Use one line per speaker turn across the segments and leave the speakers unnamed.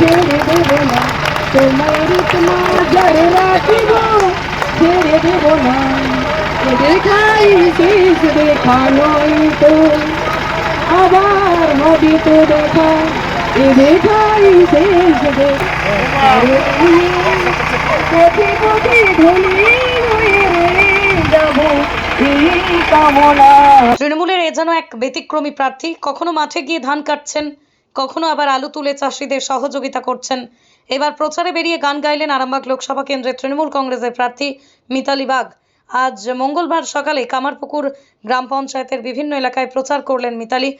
ছেড়ে দেব না তোমার তোমার রাখিব ছেড়ে দেব না দেখাই শেষ দেখা নয় তো আবার হবে তো দেখা এ দেখাই শেষ দেখা
তৃণমূলের এ যেন এক ব্যতিক্রমী প্রার্থী কখনো মাঠে গিয়ে ধান কাটছেন? কখনো আবার আলু তুলে চাষিদের সহযোগিতা করছেন। এবার প্রচারে বেরিয়ে গান গাইলেন আরামবাগ লোকসভা কেন্দ্রের তৃণমূল কংগ্রেসের প্রার্থী মিতালি বাগ। আজ মঙ্গলবার সকালে কামারপুকুর গ্রাম পঞ্চায়েতের বিভিন্ন এলাকায় প্রচার করলেন মিতালি।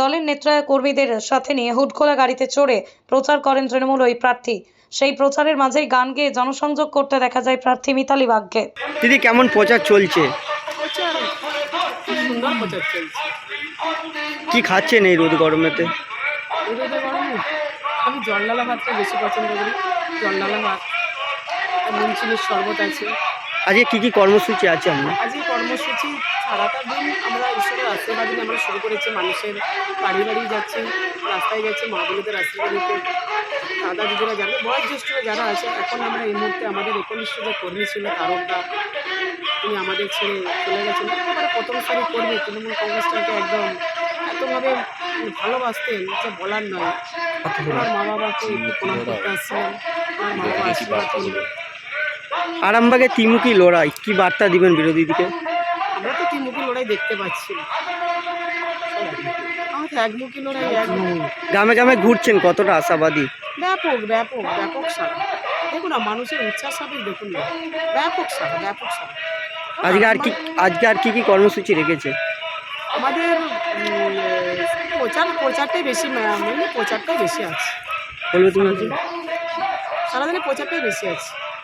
দলের নেত্রা কর্মীদের সাথে নিয়ে হুডখোলা গাড়িতে চড়ে প্রচার করেন তৃণমূল ওই প্রার্থী। সেই প্রচারের মাঝেই গান গেয়ে জনসংযোগ করতে দেখা যায় প্রার্থী মিতালি বাগকে।
দিদি কেমন প্রচার চলছে?
প্রচার খুব সুন্দর প্রচার চলছে।
কি খাচ্ছেন এই রোদ গরমেতে?
রোদে গরমে আমি জলডালা ভাতটা বেশি পছন্দ করি। জলডালা ভাত নুন চিনির শরবত আছে।
আজকে কি কি কর্মসূচি আছে
আমরা আজকে কর্মসূচি সারাটা দিন আমরা ঈশ্বরের আশীর্বাদ নিয়ে আমরা শুরু করেছি। মানুষের বাড়ি বাড়ি যাচ্ছে রাস্তায় যাচ্ছি মা বোনেদের আশীর্বাদ নিতে। দাদা দিদিরা যারা বয়োজ্যেষ্ঠরা যারা আছে এখন আমরা এই মুহূর্তে আমাদের একনিষ্ঠ যে কর্মী ছিল তারকদা। তিনি আমাদের ছেড়ে চলে গেছেন। একেবারে প্রথম সারি কর্মী তৃণমূল কংগ্রেসটাকে একদম এতভাবে ভালোবাসতেন যে বলার নয়। ওনার মা বাবাকে একটু প্রণাম করতে আসছিলেন ওনার মা বাবা আশীর্বাদ করলেন
আরামবাগে ত্রিমুখী লড়াই কি বার্তা দিবেন বিরোধীদিকে
আমরা তো ত্রিমুখী লড়াই দেখতে পাচ্ছি। আমাদের একমুখী লড়াই এক।
গ্রামে গ্রামে ঘুরছেন কতটা আশাবাদী?
ব্যাপক ব্যাপক ব্যাপক সারা দেখুন না মানুষের উচ্ছ্বাস সাথে দেখুন না। ব্যাপক সারা ব্যাপক সারা
আজকে আর কি আজকে আর কি কি কর্মসূচি রেখেছে?
আমাদের প্রচার প্রচারটাই বেশি মেনলি প্রচারটাই বেশি আছে। সারাদিনে প্রচারটাই বেশি আছে।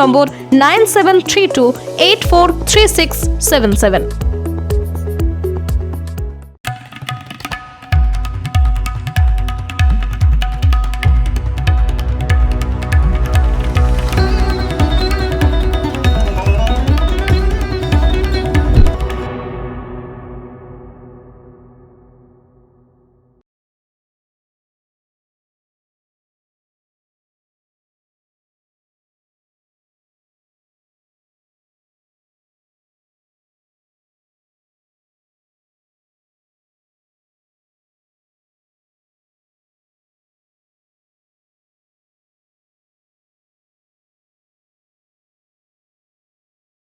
number nine seven three two eight four three six seven seven